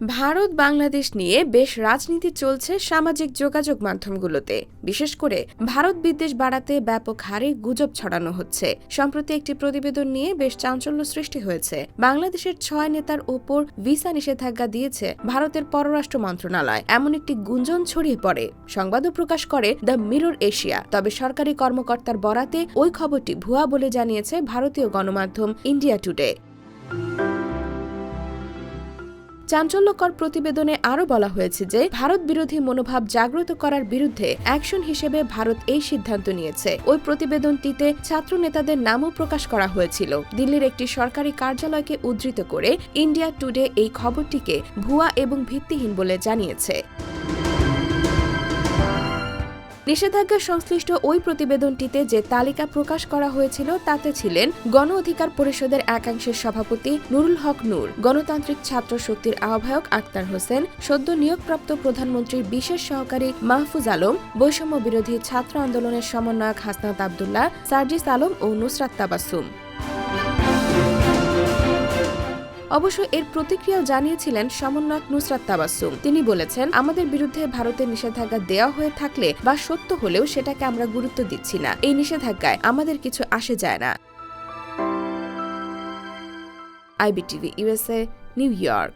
ভারত বাংলাদেশ নিয়ে বেশ রাজনীতি চলছে সামাজিক যোগাযোগ মাধ্যমগুলোতে। বিশেষ করে ভারত বিদ্বেষ বাড়াতে ব্যাপক হারে গুজব ছড়ানো হচ্ছে। সম্প্রতি একটি প্রতিবেদন নিয়ে বেশ চাঞ্চল্য সৃষ্টি হয়েছে। বাংলাদেশের ছয় নেতার ওপর ভিসা নিষেধাজ্ঞা দিয়েছে ভারতের পররাষ্ট্র মন্ত্রণালয়। এমন একটি গুঞ্জন ছড়িয়ে পড়ে। সংবাদও প্রকাশ করে দ্য মিরর এশিয়া। তবে সরকারি কর্মকর্তার বরাতে ওই খবরটি ভুয়া বলে জানিয়েছে ভারতীয় গণমাধ্যম ইন্ডিয়া টুডে। চাঞ্চল্যকর প্রতিবেদনে আরও বলা হয়েছে যে, ভারত বিরোধী মনোভাব জাগ্রত করার বিরুদ্ধে অ্যাকশন হিসেবে ভারত এই সিদ্ধান্ত নিয়েছে। ওই প্রতিবেদনটিতে ছাত্র নেতাদের নামও প্রকাশ করা হয়েছিল। দিল্লির একটি সরকারি কার্যালয়কে উদ্ধৃত করে ইন্ডিয়া টুডে এই খবরটিকে ভুয়া এবং ভিত্তিহীন বলে জানিয়েছে। নিষেধাজ্ঞা সংশ্লিষ্ট ওই প্রতিবেদনটিতে যে তালিকা প্রকাশ করা হয়েছিল তাতে ছিলেন গণ অধিকার পরিষদের একাংশের সভাপতি নুরুল হক নূর, গণতান্ত্রিক ছাত্র শক্তির আহ্বায়ক আক্তার হোসেন, সদ্য নিয়োগপ্রাপ্ত প্রধানমন্ত্রীর বিশেষ সহকারী মাহফুজ আলম বৈষম্য বিরোধী ছাত্র আন্দোলনের সমন্বয়ক হাসনাত আবদুল্লাহ, সার্জিস আলম ও নুসরাত তাবাসুম। অবশ্য এর প্রতিক্রিয়াও জানিয়েছিলেন সমন্বয়ক নুসরাত তাবাসুম তিনি বলেছেন, আমাদের বিরুদ্ধে ভারতের নিষেধাজ্ঞা দেওয়া হয়ে থাকলে বা সত্য হলেও সেটাকে আমরা গুরুত্ব দিচ্ছি না। এই নিষেধাজ্ঞায় আমাদের কিছু আসে যায় না। IBTV, USA, New York.